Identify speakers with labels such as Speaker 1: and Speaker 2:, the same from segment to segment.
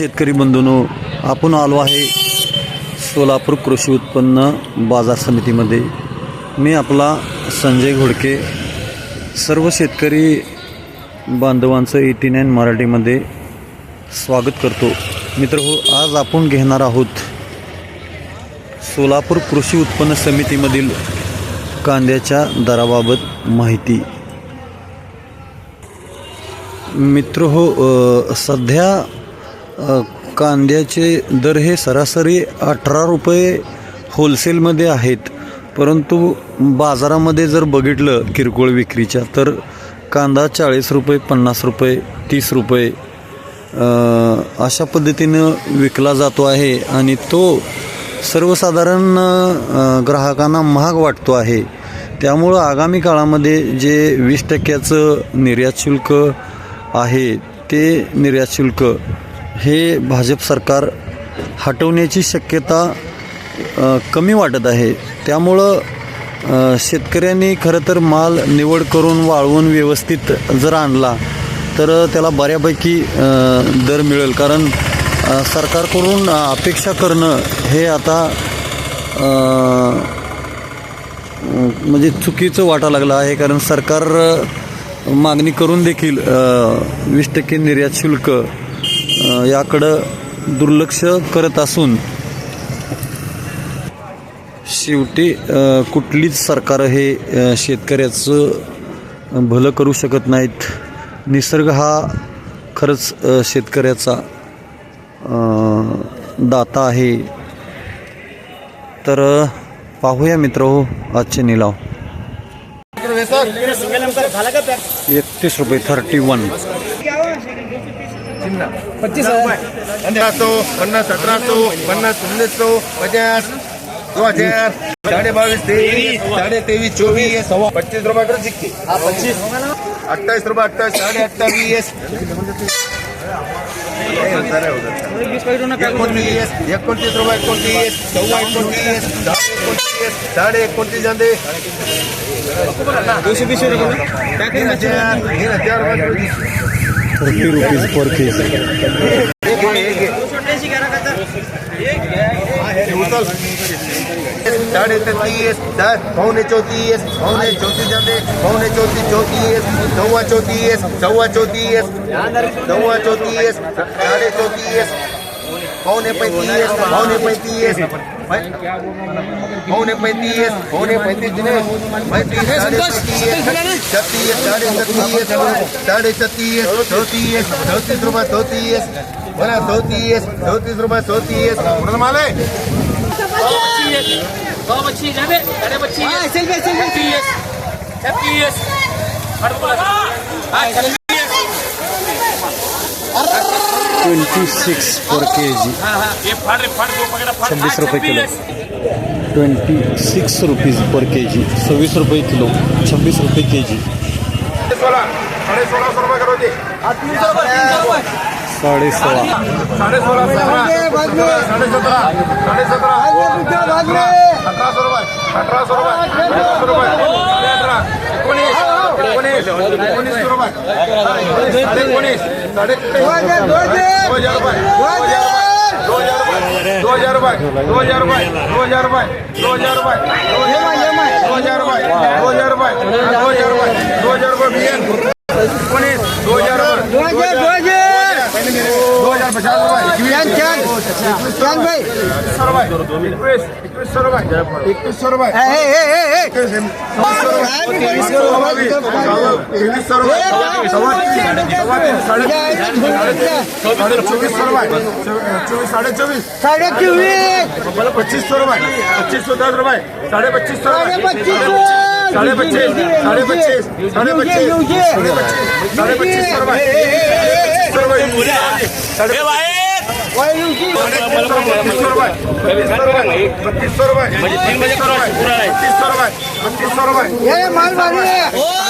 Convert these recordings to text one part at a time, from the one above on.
Speaker 1: शेतकरी बंधूनो आपण आलो आहे सोलापूर कृषी उत्पन्न बाजार समितीमध्ये. मी आपला संजय घोडके सर्व शेतकरी बांधवांचं एटी नाईन मराठीमध्ये स्वागत करतो. मित्र हो आज आपण घेणार आहोत सोलापूर कृषी उत्पन्न समितीमधील कांद्याच्या दराबाबत माहिती. मित्र हो सध्या कांद्याचे दर हे सरासरी अठरा रुपये होलसेलमध्ये आहेत. परंतु बाजारामध्ये जर बघितलं किरकोळ विक्रीच्या तर कांदा चाळीस रुपये पन्नास रुपये तीस रुपये अशा पद्धतीनं विकला जातो आहे आणि तो सर्वसाधारण ग्राहकांना महाग वाटतो आहे. त्यामुळं आगामी काळामध्ये जे वीस टक्क्याचं निर्यात शुल्क आहे ते निर्यात शुल्क हे भाजप सरकार हटवण्याची शक्यता कमी वाटत आहे. त्यामुळं शेतकऱ्यांनी खरं तर माल निवड करून वाळवून व्यवस्थित जर आणला तर त्याला बऱ्यापैकी दर मिळेल. कारण सरकारकडून अपेक्षा करणं हे आता म्हणजे चुकीचं वाटा लागलं आहे. कारण सरकार मागणी करून देखील वीस टक्के निर्यात शुल्क याकडं दुर्लक्ष करत असून शेवटी कुठलीच सरकार हे शेतकऱ्याचं भलं करू शकत नाहीत. निसर्ग हा खरंच शेतकऱ्याचा दाता आहे. तर पाहूया मित्र हो आजचे निलाव. एकतीस रुपये थर्टी वन
Speaker 2: પચીસ પચાસો પન્નાસ સતરાસો પન્નાસ ઓગણીસો પચાસ દો હજાર સાડે બાવીસ ત્રેવીસ સાડે ત્રેવીસ ચોવીસ પચીસ રૂપિયા કરો સિક્કી પચીસ અઠ્ઠાવીસ રૂપિયા અઠ્ઠાવીસ સાડે અઠ્ઠાવીસ एकोणतीस एकोणतीस रुपये एकोणतीस सव्वा एकोणतीस दहा एकोणतीस साडे एकोणतीस जाते तीन हजार तीन हजार रुपये
Speaker 1: पर
Speaker 2: साढ़े तैतीस पौने चौतीस पौने चौतीस जाते पौने चौतीस चौतीस चौवा चौतीस चौवा चौतीस चौवा चौतीस साढ़े चौतीस पौने पैंतीस पौने पैंतीस पौने पैंतीस पौने पैंतीस पैंतीस साढ़े पैंतीस छत्तीस साढ़े छत्तीस साढ़े छत्तीस चौतीस चौतीस रुपये चौतीस बना चौतीस चौतीस रुपये चौतीस. माले.
Speaker 3: सौ पच्चीस जाने साढ़े पच्चीस छत्तीस छत्तीस
Speaker 1: ट्वेंटी सिक्स पर के जी.
Speaker 3: ये फाड़ फाड़ दो पकड़ा फाड़
Speaker 1: छब्बीस रुपये kilo. Twenty six rupees per K G. सव्वीस रुपये किलो. छब्बीस रुपये के जी.
Speaker 2: सोळा साडे सोळाशे रुपये करो दे
Speaker 1: साडे सोळा
Speaker 2: साडे सोळा सतरा साडे सतरा साडे सतरा अठराशे रुपये अठराशे रुपये अठराशे रुपये अठरा एकोणीस एकोणीस एकोणीस रुपये साडे एकोणीस साडे दो हजार रुपये दो हजार रुपये दो हजार रुपये दो हजार रुपये दो हजार रुपये दो हजार रुपये दो हजार रुपये दो हजार रुपये दो हजार रुपये दो हजार रुपये बियन एकोणीस दो हजार रुपये दो हज़ार पचास भाई इक्कीस सौ रुपए इक्कीस सौ रुपए इक्कीस सौ रुपए इक्कीस सौ रुपए चौबीस सौ रुपए साढ़े चौबीस
Speaker 4: साढ़े चौबीस
Speaker 2: बोला पच्चीस सौ रुपए पच्चीस सौ दस रुपए साढ़े पच्चीस सौ रुपए साढ़े पच्चीस साढ़े पच्चीस साढ़े पच्चीस साढ़े पच्चीस साढ़े पच्चीस सौ रुपए म्हणजे तीन बजे पुरा आहे तीस रुपये तीस रुपये
Speaker 1: हे मालवाडी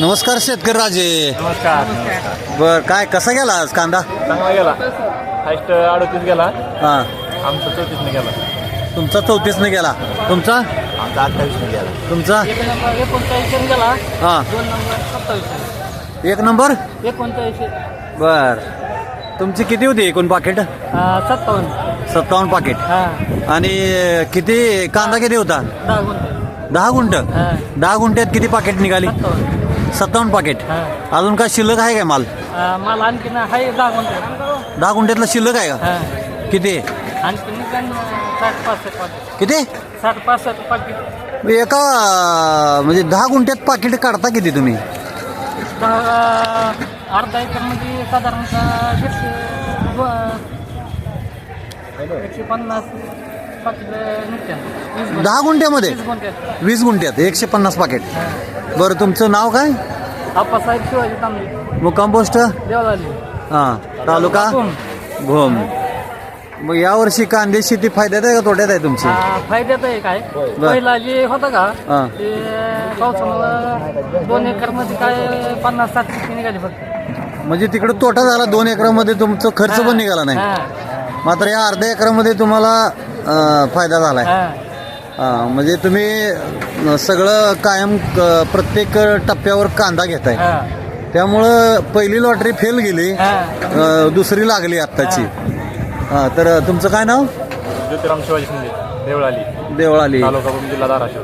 Speaker 1: नमस्कार शेतकरी राजे.
Speaker 5: नमस्कार.
Speaker 1: बर काय कसा गेला आज कांदा?
Speaker 5: चांगला गेला. हायस्ट अडतीस गेला.
Speaker 1: हा.
Speaker 5: आमचा चौतीसने गेला.
Speaker 1: तुमचा चौतीसने गेला. तुमचा?
Speaker 5: आमचा अठ्ठावीसने गेला.
Speaker 1: तुमचा?
Speaker 3: एकोणचाळीस गेला.
Speaker 1: हा.
Speaker 3: दोन नंबर सत्तावीस
Speaker 1: एक नंबर?
Speaker 3: एकोणचाळीस
Speaker 1: बर. तुमची किती होती एकूण पाकिट?
Speaker 3: सत्तावन्न.
Speaker 1: सत्तावन्न पाकिट.
Speaker 3: हा.
Speaker 1: आणि किती कांदा किती होता?
Speaker 3: दहा गुंठे.
Speaker 1: दहा गुंठ. दहा गुंठ्यात किती पाकिट निघाली?
Speaker 3: सत्तावन्न.
Speaker 1: पाकिट. अजून काय शिल्लक आहे काय माल?
Speaker 3: मला आणखीन आहे दहा गुंठे.
Speaker 1: दहा गुंठ्यातलं शिल्लक आहे का? किती? किती?
Speaker 3: साठ पासष्ट पाकिट
Speaker 1: एका म्हणजे दहा गुंठ्यात पाकिट काढता किती तुम्ही?
Speaker 3: अर्धा एकरमध्ये साधारणतः दीडशे दो- एकशे पन्नास. पाकिट.
Speaker 1: दहा गुंठ्यामध्ये?
Speaker 3: वीस गुंठ्यात
Speaker 1: वीस गुंठ्यात एकशे पन्नास पाकिट बरं तुमचं नाव काय?
Speaker 3: आप्पासाहेब शिवाजी तांबे.
Speaker 1: मुक्काम पोस्ट? हां तालुका?
Speaker 3: घुम.
Speaker 1: मग यावर्षी कांदे शेती फायद्यात आहे का तोट्यात आहे तुमची?
Speaker 3: फायद्यात आहे काय? पहिला जे होता का
Speaker 1: हा.
Speaker 3: ते पावसामुळं दोन एकरमध्ये काय पन्नास साठ निघाली फक्त.
Speaker 1: म्हणजे तिकडे तोटा झाला दोन एकरामध्ये तुमचा खर्च पण निघाला नाही.
Speaker 3: हा,
Speaker 1: मात्र या अर्ध्या एकरामध्ये तुम्हाला अं, फायदा झालाय.
Speaker 3: हा.
Speaker 1: हां, म्हणजे तुम्ही सगळं कायम क- प्रत्येक टप्प्यावर कांदा घेताय.
Speaker 3: हा,
Speaker 1: त्यामुळं पहिली लॉटरी फेल गेली
Speaker 3: हा.
Speaker 1: अं, दुसरी लागली आत्ताची. हां. तर तुमचं काय नाव?
Speaker 5: ज्योतिराम शिवाजी शिंदे देवळाली.
Speaker 1: देवळाली.
Speaker 5: तालुका भूम जिल्हा धाराशिव.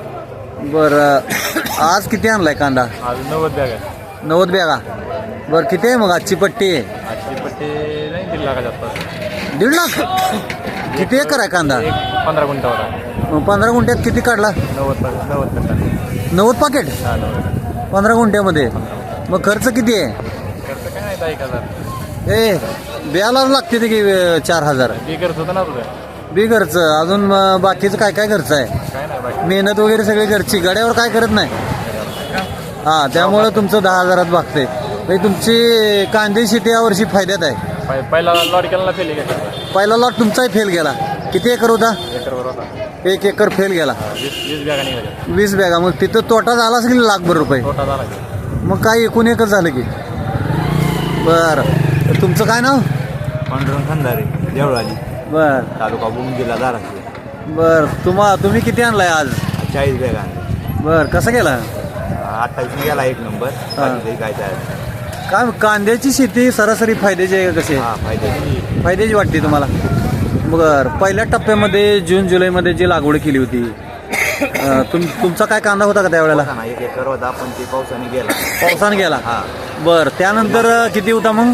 Speaker 1: बरं आज किती आणलाय कांदा?
Speaker 5: आज नव्वद बॅग आहे
Speaker 1: नव्वद बॅगा. बरं किती आहे मग आजची पट्टी?
Speaker 5: आजची पट्टी नाही दीड लाखाच्या आसपास.
Speaker 1: दीड लाख? किती एकर आहे कांदा?
Speaker 5: एक पंधरा गुंठा होता.
Speaker 1: मग पंधरा गुंठ्यात किती काढला?
Speaker 5: नव्वद पाच- नव्वद
Speaker 1: पाकिट?
Speaker 5: हा नव्वद
Speaker 1: पंधरा गुंठ्यामध्ये. मग खर्च किती आहे?
Speaker 5: खर्च काय नाही दहा एक हजार.
Speaker 1: ए बियाला लागते ते की अं, चार हजार.
Speaker 5: बी खर्च होता ना तुझं
Speaker 1: बी खर्च. अजून अं, बाकीचं काय काय खर्च आहे?
Speaker 5: काय नाही बाकी.
Speaker 1: मेहनत वगैरे सगळी घरची. गाड्यावर काय करत नाही? हा त्यामुळं तुमचं दहा हजारात भागते म्हणजे तुमची कांदे शेती यावर्षी फायद्यात आहे.
Speaker 5: पहि- पहिला लॉट केला फेल गेला.
Speaker 1: पहिला लॉट तुमचाही फेल गेला. किती एकर होता?
Speaker 5: एकरवर होता.
Speaker 1: एक एकर फेल गेला.
Speaker 5: वीस वीस बॅगा निघाल्या.
Speaker 1: वीस बॅगा. मग तिथं तोटा झाला असेल लाखभर रुपये?
Speaker 5: झाला
Speaker 1: मग काय एकूण एकच झालं की? बरं. तुमचं काय नाव?
Speaker 6: पांडुरंग खंदारे देवळाली.
Speaker 1: बर.
Speaker 6: तालुका भूम जिल्हा धाराशिव.
Speaker 1: बर. तुम्हा तुम्ही किती आणलाय आज?
Speaker 6: चाळीस बॅग आणले
Speaker 1: बर. कसं गेला?
Speaker 6: अठ्ठावीस गेला एक नंबर. काय काय
Speaker 1: काय कांद्याची शेती सरासरी फायद्याची आहे का कशी आहे?
Speaker 6: हा फायदे
Speaker 1: फायद्याची वाटते तुम्हाला? बर पहिल्या टप्प्यामध्ये जून जुलैमध्ये जी लागवड केली होती अं, तुम तुमचा काय कांदा होता का त्यावेळेला?
Speaker 6: ना एक एकर होता पण ते पावसाने गेला.
Speaker 1: पावसानं गेला?
Speaker 6: हा.
Speaker 1: बर त्यानंतर अं, किती होता मग?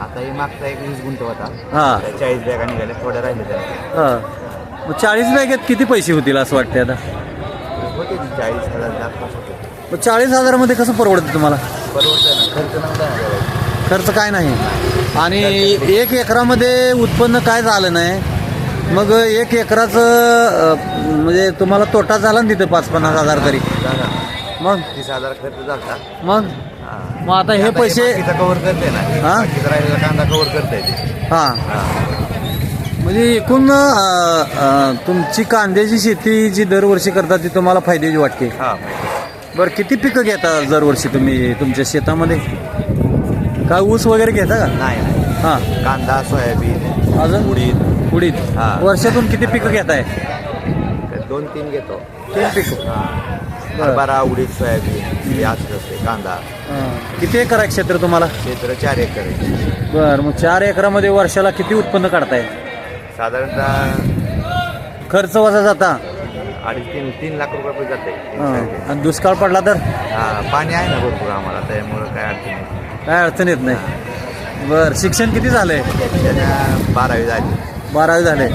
Speaker 6: आता हे मागचा एक वीस गुंठ होता.
Speaker 1: हा.
Speaker 6: त्या चाळीस बॅगा निघाल्या थोड्या राहिले त्या.
Speaker 1: हा. मग चाळीस बॅगेत किती पैसे होतील असं वाटते आता?
Speaker 6: होते ती चाळीस हजार होते.
Speaker 1: मग चाळीस हजारामध्ये कसं परवडतं तुम्हाला?
Speaker 6: परवडतं खर्च
Speaker 1: काय नाही. आणि एक एकरामध्ये उत्पन्न काय झालं नाही. मग एक एकराचं म्हणजे तुम्हाला तोटा झाला ना तिथे पाच पन्नास हजार तरी. मग?
Speaker 6: तीस हजार खर्च झाला.
Speaker 1: मग? मग आता हे पैसे
Speaker 6: कव्हर करते ना.
Speaker 1: हा?
Speaker 6: कांदा कव्हर करता
Speaker 1: हा. म्हणजे एकूण तुमची कांद्याची शेती जी दरवर्षी करता ती तुम्हाला फायद्याची वाटते.
Speaker 6: हा
Speaker 1: बरं किती पिकं घेता दरवर्षी तुम्ही तुमच्या शेतामध्ये? काय ऊस वगैरे घेता का?
Speaker 6: नाही नाही.
Speaker 1: हां.
Speaker 6: कांदा सोयाबीन
Speaker 1: अजून?
Speaker 6: उडीद.
Speaker 1: उडीद.
Speaker 6: हा.
Speaker 1: वर्षातून किती पिकं घेताय?
Speaker 6: दोन तीन घेतो.
Speaker 1: तीन पिकं.
Speaker 6: हरभरा उडीद सोयाबीन हे असं असते कांदा.
Speaker 1: हां. किती एकर आहे क्षेत्र तुम्हाला?
Speaker 6: क्षेत्र चार एकर आहे.
Speaker 1: बरं मग चार एकरामध्ये वर्षाला किती उत्पन्न काढताय?
Speaker 6: साधारणतः
Speaker 1: खर्च वजा जाता.
Speaker 6: अडीच तीन तीन लाख रुपये जाते.
Speaker 1: हां. आणि दुष्काळ पडला तर?
Speaker 6: हा पाणी आहे ना भरपूर आम्हाला त्यामुळं काय अडचण नाही.
Speaker 1: काय अडचण येत नाही? बरं शिक्षण किती झालंय?
Speaker 6: त्यानं बारावी झाली.
Speaker 1: बारावी झाले.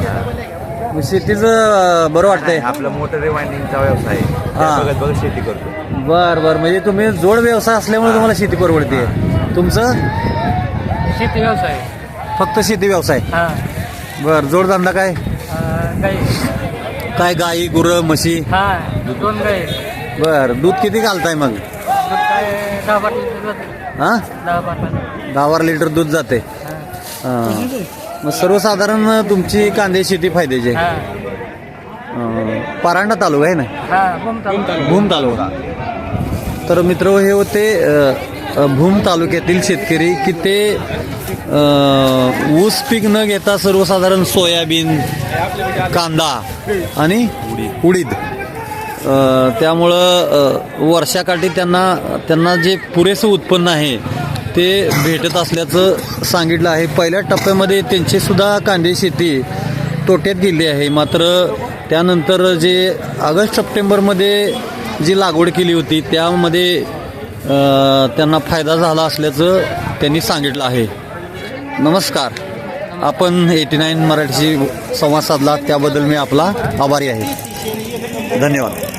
Speaker 1: शेतीचं बरं वाटतंय?
Speaker 6: आपलं मोटर रिवाइंडिंगचा व्यवसाय.
Speaker 1: हा.
Speaker 6: बघत बघत शेती करतो.
Speaker 1: बर बर. म्हणजे तुम्ही जोड व्यवसाय असल्यामुळे तुम्हाला शेती परवडते. तुमचं?
Speaker 3: शेती व्यवसाय.
Speaker 1: फक्त शेती व्यवसाय.
Speaker 3: हा.
Speaker 1: बर जोडधंदा काय?
Speaker 3: गाई
Speaker 1: काय गाई गुरं म्हशी?
Speaker 3: हा दोन गाई.
Speaker 1: बर दूध किती घालताय मग?
Speaker 3: काय दहा बाटली दूध जाते.
Speaker 1: हा?
Speaker 3: दहा बाटला
Speaker 1: दहा बारा लिटर दूध जाते.
Speaker 3: हा.
Speaker 1: मग सर्वसाधारण तुमची कांदे शेती फायद्याची आहे.
Speaker 3: हा.
Speaker 1: अं, परांडा तालुका आहे ना?
Speaker 3: हा
Speaker 1: भूम तालुका. तर मित्र हे होते अ, अ, भूम तालुक्यातील शेतकरी की ते ऊस पीक न घेता सर्वसाधारण सोयाबीन कांदा आणि उडीद. त्यामुळं वर्षाकाठी त्यांना त्यांना जे पुरेसं उत्पन्न आहे ते भेटत असल्याचं सांगितलं आहे. पहिल्या टप्प्यामध्ये त्यांचीसुद्धा कांदे शेती तोट्यात गेली आहे. मात्र त्यानंतर जे ऑगस्ट सप्टेंबरमध्ये जी लागवड केली होती त्यामध्ये त्यांना फायदा झाला असल्याचं त्यांनी सांगितलं आहे. नमस्कार. आपण एटी नाईन मराठीशी संवाद साधला. त्याबद्दल मी आपला आभारी आहे. धन्यवाद.